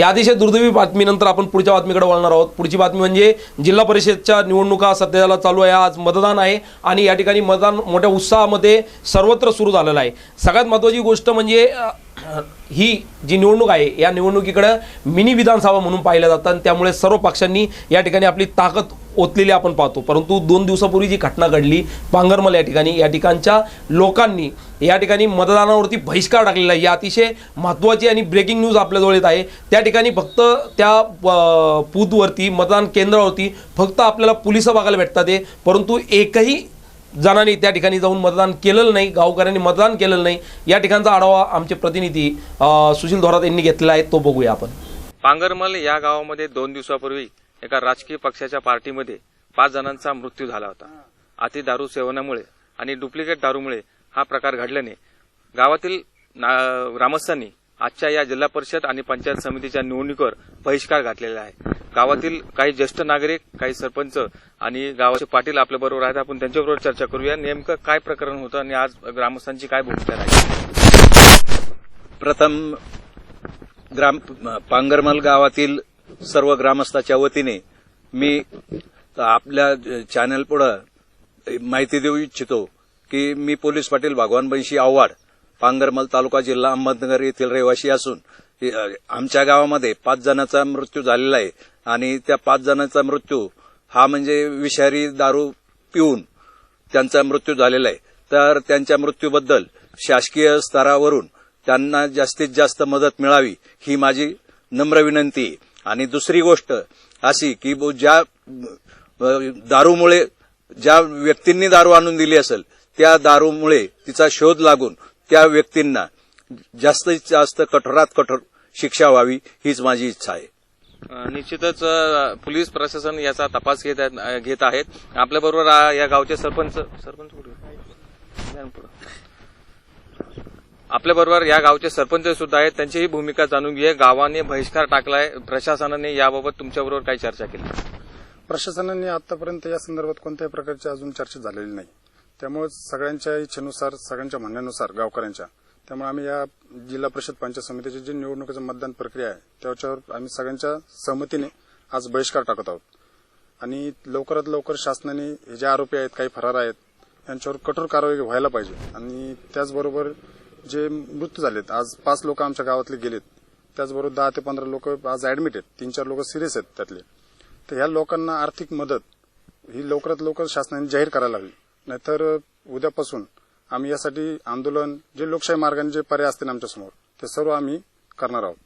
या अतिशय दुर्दैवी बातमीनंतर आपण पुढच्या बातमीकडे वळणार आहोत. पुढची बातमी म्हणजे जिल्हा परिषदच्या निवडणुका सध्याला चालू आहे. आज मतदान आहे आणि या ठिकाणी मतदान मोठ्या उत्साहामध्ये सर्वत्र सुरू झालेलं आहे. सगळ्यात महत्त्वाची गोष्ट म्हणजे ही जी निवडणूक आहे या निवडणुकीकडं मिनी विधानसभा म्हणून पाहिल्या जातात आणि त्यामुळे सर्व पक्षांनी या ठिकाणी आपली ताकद ओतलेली आपण पाहतो. परंतु दोन दिवसापूर्वी जी घटना घडली पांगरमल या ठिकाणी या ठिकाणच्या लोकांनी या ठिकाणी मतदानावरती बहिष्कार टाकलेला आहे. ही अतिशय महत्त्वाची आणि ब्रेकिंग न्यूज आपल्याजवळ येत आहे. त्या ठिकाणी फक्त त्या पूतवरती बूथवरती मतदान केंद्रावरती फक्त आपल्याला पोलिसं बघायला भेटतात आहे परंतु एकही जणांनी त्या ठिकाणी जाऊन मतदान केलेलं नाही गावकऱ्यांनी मतदान केलेलं नाही. या ठिकाणचा आढावा आमचे प्रतिनिधी सुशील धोरात यांनी घेतलेला आहे. तो बघूया आपण. पांगरमल या गावामध्ये दोन दिवसापूर्वी एका राजकीय पक्षाच्या पार्टीमध्ये पाच जणांचा मृत्यू झाला होता. अति दारू सेवनामुळे आणि डुप्लिकेट दारूमुळे हा प्रकार घडल्याने गावातील ना- ग्रामस्थांनी आजच्या या जिल्हा परिषद आणि पंचायत समितीच्या निवडणुकीवर बहिष्कार घातलेला आहे. गावातील काही ज्येष्ठ नागरिक काही सरपंच आणि गावाचे पाटील आपल्याबरोबर आहेत. आपण त्यांच्याबरोबर चर्चा करूया. नेमकं काय प्रकरण होतं आणि आज ग्रामस्थांची काय भूमिका राहिली? प्रथम ग्राम पांगरमल गावातील सर्व ग्रामस्थाच्या वतीने मी आपल्या चॅनल पुढे माहिती देऊ इच्छितो की मी पोलीस पाटील भगवान बनशी आव्हाड पांगरमल तालुका जिल्हा अहमदनगर येथील रहिवासी असून आमच्या गावामध्ये पाच जणांचा मृत्यू झालेला आहे आणि त्या पाच जणांचा मृत्यू हा म्हणजे विषारी दारू पिऊन त्यांचा मृत्यू झालेला आहे तर त्यांच्या मृत्यूबद्दल शासकीय स्तरावरून त्यांना जास्तीत जास्त मदत मिळावी ही माझी नम्र विनंती आहे. आणि दुसरी गोष्ट अशी की बो- ज्या दारूमुळे ज्या व्यक्तींनी दारू आणून दिली असेल त्या दारूमुळे तिचा शोध लागून त्या व्यक्तींना जास्तीत जास्त कठोरात कठोर शिक्षा व्हावी हीच माझी इच्छा आहे. निश्चितच पोलीस प्रशासन याचा तपास घेत आहेत- घेत आहेत. आपल्याबरोबर या गावचे सरपंच सरपंच कुठे? आपल्याबरोबर या गावचे सरपंच सुद्धा आहेत. त्यांचीही भूमिका जाणून घे गावाने बहिष्कार टाकलाय. प्रशासनाने याबाबत तुमच्याबरोबर काही चर्चा केली? प्रशासनाने आतापर्यंत या संदर्भात कोणत्याही प्रकारची अजून चर्चा झालेली नाही. त्यामुळे सगळ्यांच्या इच्छेनुसार सगळ्यांच्या म्हणण्यानुसार गावकऱ्यांच्या त्यामुळे आम्ही या जिल्हा परिषद पंचायत समितीची जी निवडणुकीचं मतदान प्रक्रिया आहे त्याच्यावर आम्ही सगळ्यांच्या सहमतीने आज बहिष्कार टाकत आहोत. आणि लवकरात लवकर शासनाने हे जे आरोपी आहेत काही फरार आहेत यांच्यावर कठोर कारवाई व्हायला पाहिजे. आणि त्याचबरोबर जे मृत्यू झालेत आज पाच लोक आमच्या गावातले गेलेत. त्याचबरोबर दहा ते पंधरा लोक आज ऍडमिट आहेत. तीन चार लोक सिरियस आहेत त्यातले. तर ह्या लोकांना आर्थिक मदत ही लवकरात लवकर शासनाने जाहीर करायला हवी. नाहीतर उद्यापासून आम्ही यासाठी आंदोलन जे लोकशाही मार्गाने जे पर्याय असतील आमच्यासमोर ते सर्व आम्ही करणार आहोत.